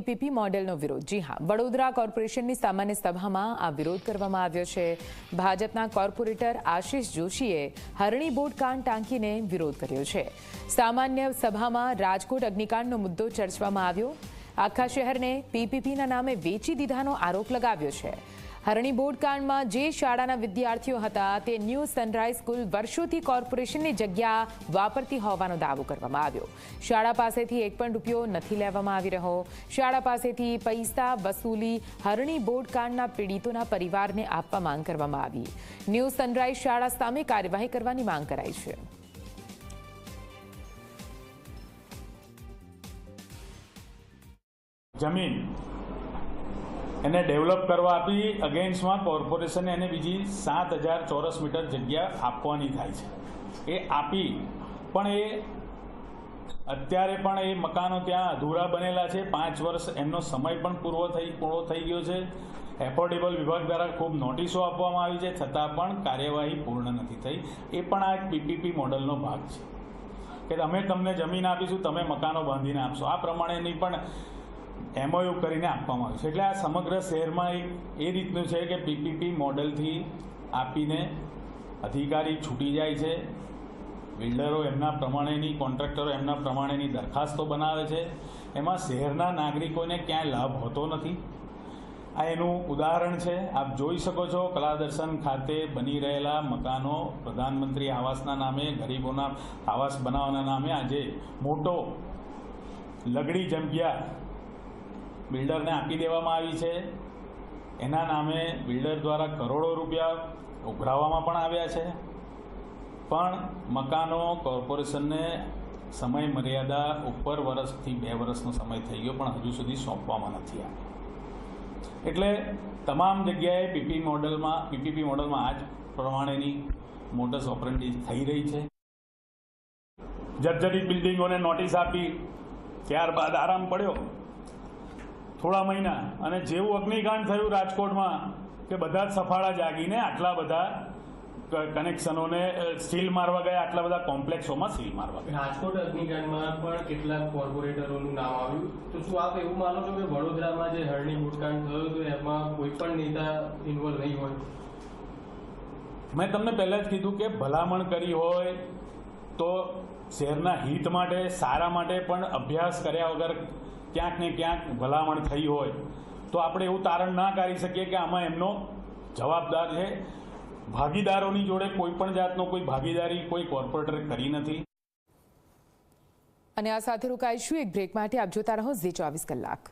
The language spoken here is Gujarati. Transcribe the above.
પીપીપી મોડેલનો વિરોધ. જી હા, વડોદરા કોર્પોરેશનની સામાન્ય સભામાં આ વિરોધ કરવામાં આવ્યો છે. ભાજપના કોર્પોરેટર આશિષ જોશીએ હરણી બોટ કાંડ ટાંકીને વિરોધ કર્યો છે. સામાન્ય સભામાં રાજકોટ અગ્નિકાંડનો મુદ્દો ચર્ચવામાં આવ્યો. આખા શહેરને પીપીપીના નામે વેચી દીધાનો આરોપ લગાવ્યો છે. હરણી બોર્ડ કાંડમાં જે શાળાના વિદ્યાર્થીઓ હતા તે ન્યૂ સનરાઈઝ સ્કૂલ વર્ષોથી કોર્પોરેશનની જગ્યા વાપરતી હોવાનો દાવો કરવામાં આવ્યો. શાળા પાસેથી એક પણ રૂપિયો નથી લેવામાં આવી રહ્યો. શાળા પાસેથી પૈસા, વસૂલી, હરણી બોર્ડ કાંડના પીડિતોના પરિવારને આપવા માંગ કરવામાં આવી. ન્યૂ સનરાઈઝ શાળા સામે કાર્યવાહી કરવાની માંગ કરાઈ છે. જમીન એને ડેવલપ કરવા આપી અગેન્સ્ટમાં કોર્પોરેશને એને બીજી સાત હજાર ચોરસ મીટર જગ્યા આપવાની થાય છે. એ આપી, પણ એ અત્યારે પણ એ મકાનો ત્યાં અધૂરા બનેલા છે. પાંચ વર્ષ એમનો સમય પણ પૂરો થઈ પૂરો થઈ ગયો છે. એફોર્ડેબલ વિભાગ દ્વારા ખૂબ નોટિસો આપવામાં આવી છે. છતાં પણ કાર્યવાહી પૂર્ણ નથી થઈ. એ પણ આ એક પીપીપી મોડલનો ભાગ છે. કે અમે તમને જમીન આપીશું, તમે મકાનો બાંધીને આપશો. આ પ્રમાણેની પણ એમઓયુ કરીને આપવામાં આવ્યું છે. એટલે આ સમગ્ર શહેરમાં એક એ રીતનું છે કે પીપીપી મોડલથી આપીને અધિકારી છૂટી જાય છે. બિલ્ડરો એમના પ્રમાણેની, કોન્ટ્રાક્ટરો એમના પ્રમાણેની દરખાસ્તો બનાવે છે. એમાં શહેરના નાગરિકોને ક્યાંય લાભ હોતો નથી. આ એનું ઉદાહરણ છે. આપ જોઈ શકો છો, કલાદર્શન ખાતે બની રહેલા મકાનો પ્રધાનમંત્રી આવાસના નામે, ગરીબોના આવાસ બનાવવાના નામે આજે મોટો લગડી જંપિયા બિલ્ડરને આપી દેવામાં આવી છે. એના નામે બિલ્ડર દ્વારા કરોડો રૂપિયા ઉઘરાવવામાં પણ આવ્યા છે. પણ મકાનો, કોર્પોરેશનને સમય મર્યાદા ઉપર વર્ષથી બે વર્ષનો સમય થઈ ગયો, પણ હજુ સુધી સોંપવામાં નથી આવ્યો. એટલે તમામ જગ્યાએ પીપી મોડલમાં, પીપીપી મોડલમાં આ જ પ્રમાણેની મોટસ ઓપરેન્ડી થઈ રહી છે. જર્જરિત બિલ્ડિંગોને નોટિસ આપી, ત્યારબાદ આરામ પડ્યો. થોડા મહિના અને જેવું અગ્નિકાંડ થયું રાજકોટમાં કે બધા જ સફાળા જાગીને આટલા બધા કનેક્શનોને સીલ મારવા ગયા આટલા બધા કોમ્પ્લેક્સોમાં સીલ મારવા ગયા. રાજકોટ અગ્નિકાંડમાં પણ કેટલાક કોર્પોરેટરોનું નામ આવ્યું. તો શું આપ એવું માનો છો કે વડોદરામાં જે હરણી ગુટકાંડ થયો તો એમાં કોઈ પણ નેતા ઇન્વોલ્વ નહીં હોય? મેં તમને પહેલાં જ કીધું કે ભલામણ કરી હોય તો શહેરના હિત માટે સારા માટે પણ અભ્યાસ કર્યા વગર ક્યાંક ને ક્યાંક ભલામણ થઈ હોય, તો આપણે એવું તારણ ના કરી શકીએ કે આમાં એમનો જવાબદાર છે. ભાગીદારોની જોડે કોઈ પણ જાતનો કોઈ ભાગીદારી કોઈ કોર્પોરેટરે કરી નથી. અને આ સાથે રોકાઈશું. એક બ્રેક માટે આપ જોતા રહો ઝી ચોવીસ કલાક.